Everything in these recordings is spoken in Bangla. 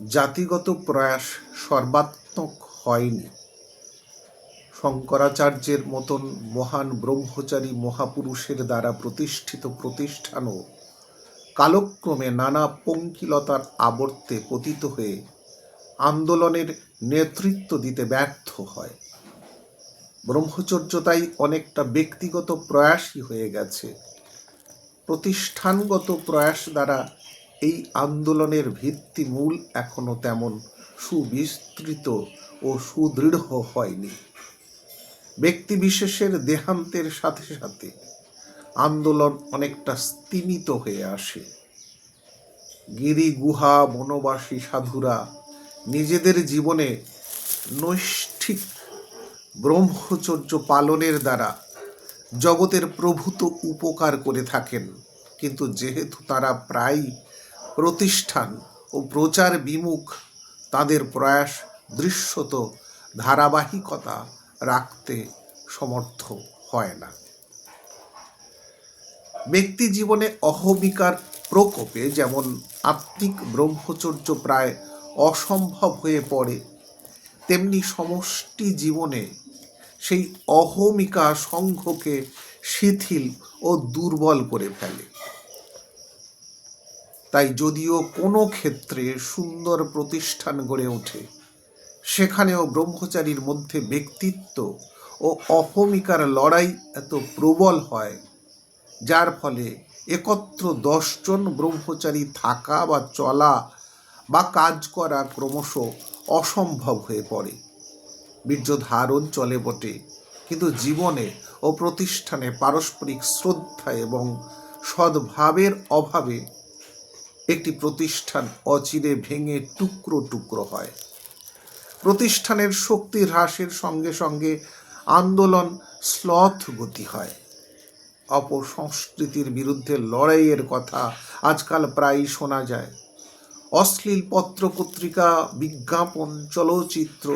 জাতিগত প্রয়াস সর্বাত্মক হয়নি। শঙ্করাচার্যের মতন মহান ব্রহ্মচারী মহাপুরুষের দ্বারা প্রতিষ্ঠিত প্রতিষ্ঠানও কালক্রমে নানা পঙ্কিলতার আবর্তে পতিত হয়ে আন্দোলনের নেতৃত্ব দিতে ব্যর্থ হয়। ব্রহ্মচর্যতাই অনেকটা ব্যক্তিগত প্রয়াসই হয়ে গেছে। প্রতিষ্ঠানগত প্রয়াস দ্বারা এই আন্দোলনের ভিত্তিমূল এখনও তেমন সুবিস্তৃত ও সুদৃঢ় হয়নি। ব্যক্তিবিশেষের দেহান্তের সাথে সাথে আন্দোলন অনেকটা স্তিমিত হয়ে আসে। গিরি গুহা, বনবাসী সাধুরা নিজেদের জীবনে নৈষ্ঠিক ব্রহ্মচর্য পালনের দ্বারা জগতের প্রভূত উপকার করে থাকেন। কিন্তু যেহেতু তারা প্রায় প্রতিষ্ঠান ও প্রচার বিমুখ তাদের প্রয়াস দৃশ্যত ধারাবাহিকতা রাখতে সমর্থ হয় না। ব্যক্তি জীবনে অহমিকার প্রকোপে যেমন আত্মিক ব্রহ্মচর্য প্রায় অসম্ভব হয়ে পড়ে, তেমনি সমষ্টি জীবনে সেই অহমিকা সংঘকে শিথিল ও দুর্বল করে ফেলে। তাই যদিও কোনো ক্ষেত্রে সুন্দর প্রতিষ্ঠান গড়ে ওঠে, সেখানেও ব্রহ্মচারীর মধ্যে ব্যক্তিত্ব ও অহমিকার লড়াই এত প্রবল হয়, যার ফলে একত্র দশজন ব্রহ্মচারী থাকা বা চলা বা কাজ করা ক্রমশ অসম্ভব হয়ে পড়ে। বীর্য ধারণ চলে বটে, কিন্তু জীবনে ও প্রতিষ্ঠানে পারস্পরিক শ্রদ্ধা এবং সদ্ভাবের অভাবে একটি প্রতিষ্ঠান অচিরে ভেঙে টুকরো টুকরো হয়। প্রতিষ্ঠানের শক্তি হ্রাসের সঙ্গে সঙ্গে আন্দোলন স্লথ গতি হয়। অপসংস্কৃতির বিরুদ্ধে লড়াইয়ের কথা আজকাল প্রায়ই শোনা যায়। অশ্লীল পত্র পত্রিকা, বিজ্ঞাপন, চলচ্চিত্র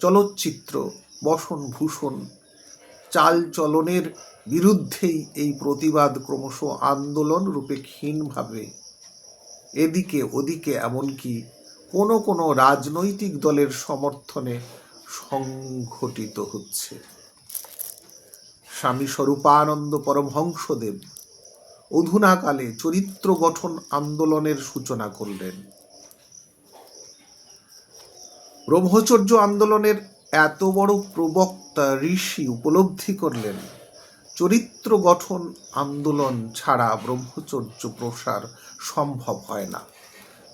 চলচ্চিত্র, বসন ভূষণ চাল চলনের বিরুদ্ধেই এই প্রতিবাদ ক্রমশ আন্দোলন রূপে ক্ষীণভাবে এদিকে ওদিকে, এমনকি কোনো কোনো রাজনৈতিক দলের সমর্থনে সংঘটিত হচ্ছে। স্বামী স্বরূপানন্দ পরমহংসদেব অধুনাকালে চরিত্র গঠন আন্দোলনের সূচনা করলেন। ব্রহ্মচর্য আন্দোলনের এত বড় প্রবক্তা ঋষি উপলব্ধি করলেন। চরিত্র গঠন, আন্দোলন ছাড়া ব্রহ্মচর্য প্রসার সম্ভব হয় না।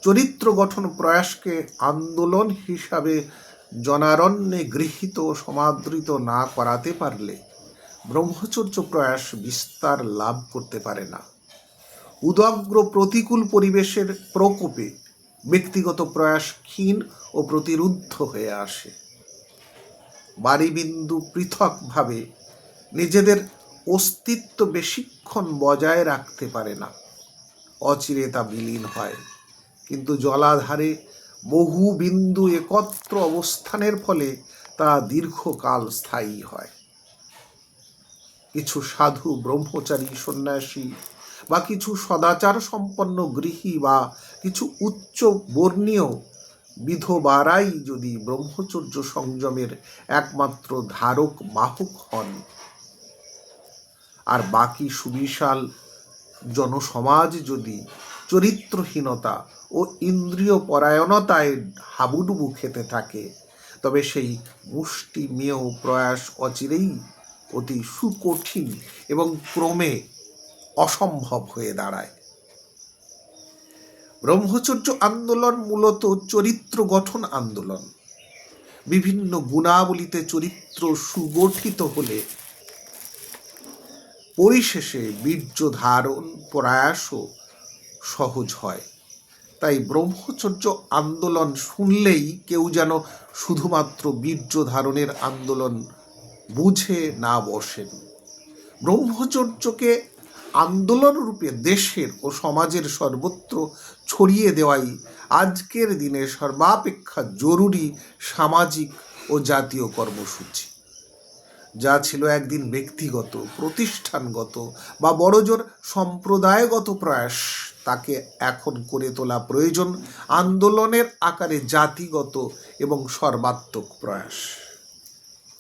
চরিত্র গঠন প্রয়াসকে আন্দোলন হিসাবে জনারণ্যে গৃহীত সমাদৃত না করাতে পারলে ব্রহ্মচর্য প্রয়াস বিস্তার লাভ করতে পারে না। উদগ্র প্রতিকূল পরিবেশের প্রকোপে ব্যক্তিগত প্রয়াস ক্ষীণ ও প্রতিরুদ্ধ হয়ে আসে। বাড়িবিন্দু পৃথকভাবে নিজেদের অস্তিত্ব বেশিক্ষণ বজায় রাখতে পারে না। অচিরে তা বিলীন হয়। কিন্তু জলাধারে বহু বিন্দু একত্র অবস্থানের ফলে তা দীর্ঘকাল স্থায়ী হয়। কিছু সাধু ব্রহ্মচারী সন্ন্যাসী বা কিছু সদাচার সম্পন্ন গৃহী বা কিছু উচ্চ বর্ণীয় বিধবারাই যদি ব্রহ্মচর্য সংযমের একমাত্র ধারক বাহক হন আর বাকি সুবিশাল জনসমাজ যদি চরিত্রহীনতা ও ইন্দ্রিয় পরায়ণতায় হাবুডুবু খেতে থাকে, তবে সেই মুষ্টিমেয় প্রয়াস অচিরেই অতি সুকঠিন এবং ক্রমে অসম্ভব হয়ে দাঁড়ায়। ব্রহ্মচর্য আন্দোলন মূলত চরিত্র গঠন আন্দোলন। বিভিন্ন গুণাবলীতে চরিত্র সুগঠিত হলে পরিশেষে বীর্য ধারণ প্রয়াসও সহজ হয়। তাই ব্রহ্মচর্য আন্দোলন শুনলেই কেউ যেন শুধুমাত্র বীর্য ধারণের আন্দোলন বুঝে না বসেন। ব্রহ্মচর্যকে আন্দোলন রূপে দেশের ও সমাজের সর্বত্র ছড়িয়ে দেওয়াই আজকের দিনে সর্বাপেক্ষা জরুরি সামাজিক ও জাতীয় কর্মসূচি। যা ছিল একদিন ব্যক্তিগত, প্রতিষ্ঠানগত বা বড়জোর সম্প্রদায়গত প্রয়াস, তাকে এখন করে তোলা প্রয়োজন আন্দোলনের আকারে জাতিগত এবং সর্বাত্মক প্রয়াস।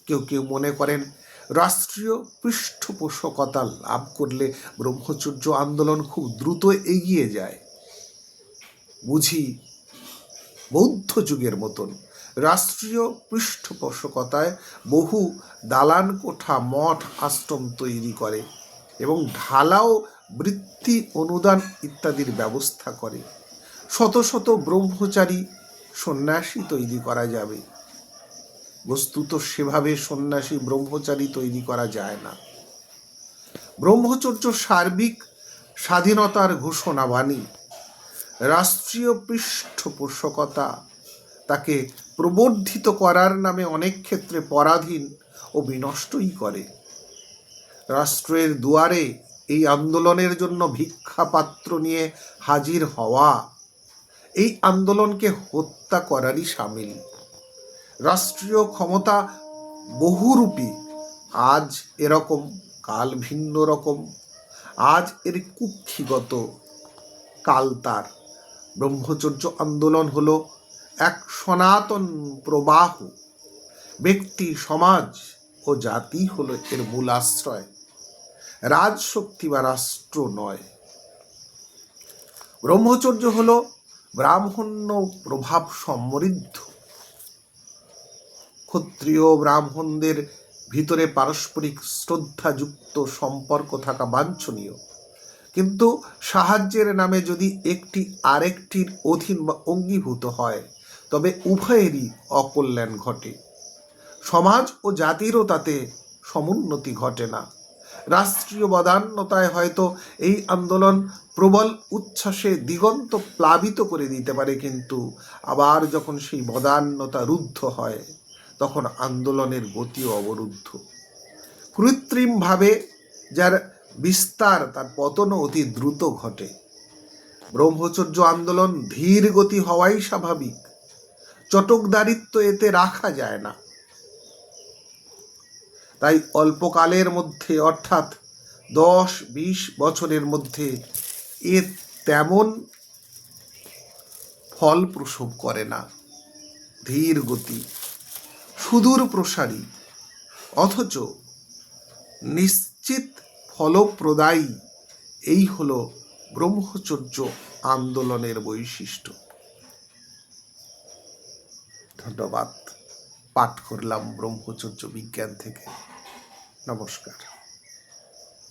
কেউ কেউ মনে করেন, রাষ্ট্রীয় পৃষ্ঠপোষকতা লাভ করলে ব্রহ্মচর্য আন্দোলন খুব দ্রুত এগিয়ে যায়। বুঝি বৌদ্ধ যুগের মতন। রাষ্ট্রীয় পৃষ্ঠপোষকতায় বহু দালান কোঠা মঠ আশ্রম তৈরি করে এবং ঢালাও বৃত্তি অনুদান ইত্যাদির ব্যবস্থা করে। শত শত ব্রহ্মচারী সন্ন্যাসী তৈরি করা যাবে। বস্তুত সেভাবে সন্ন্যাসী ব্রহ্মচারী তৈরি করা যায় না। ব্রহ্মচর্য সার্বিক স্বাধীনতার ঘোষণা বাণী রাষ্ট্রীয় পৃষ্ঠপোষকতা তাকে প্রবর্ধিত করার নামে অনেক ক্ষেত্রে পরাধীন ও বিনষ্টই করে। রাষ্ট্রের দুয়ারে এই আন্দোলনের জন্য ভিক্ষাপাত্র নিয়ে হাজির হওয়া, এই আন্দোলনকে হত্যা করারই সামিল। রাষ্ট্রীয় ক্ষমতা বহুরূপী, আজ এরকম কাল ভিন্ন রকম, আজ এর কুক্ষিগত, কাল তার। ব্রহ্মচর্য আন্দোলন হলো এক সনাতন প্রবাহ। ব্যক্তি, সমাজ ও জাতি হলো এর মূল আশ্রয়। রাজশক্তি বা রাষ্ট্র নয়। ব্রহ্মচর্য হল ব্রাহ্মণ্য প্রভাব সমৃদ্ধ। ক্ষত্রিয় ব্রাহ্মণদের ভিতরে পারস্পরিক শ্রদ্ধাযুক্ত সম্পর্ক থাকা বাঞ্ছনীয়। কিন্তু সাহায্যের নামে যদি একটি আরেকটির অধীন বা অঙ্গীভূত হয় তবে উভয়েরই অকল্যাণ ঘটে। সমাজ ও জাতিরও তাতে সমুন্নতি ঘটে না। রাষ্ট্রীয় বদান্যতায় হয়তো এই আন্দোলন প্রবল উচ্ছ্বাসে দিগন্ত প্লাবিত করে দিতে পারে, কিন্তু আবার যখন সেই বদান্যতা রুদ্ধ হয়, তখন আন্দোলনের গতিও অবরুদ্ধ। কৃত্রিমভাবে যার বিস্তার, তার পতনও অতি দ্রুত ঘটে। ব্রহ্মচর্য আন্দোলন ধীর গতি হওয়াই স্বাভাবিক। চটকদারিত্ব এতে রাখা যায় না। তাই অল্পকালের মধ্যে, অর্থাৎ দশ, বিশ বছরের মধ্যে এ তেমন ফল প্রসব করে না। ধীর গতি, সুদূর প্রসারী, অথচ নিশ্চিত ফলপ্রদায়ী, এই হল ব্রহ্মচর্য আন্দোলনের বৈশিষ্ট্য। ধন্যবাদ। পাঠ করলাম ব্রহ্মচর্য বিজ্ঞান থেকে। নমস্কার।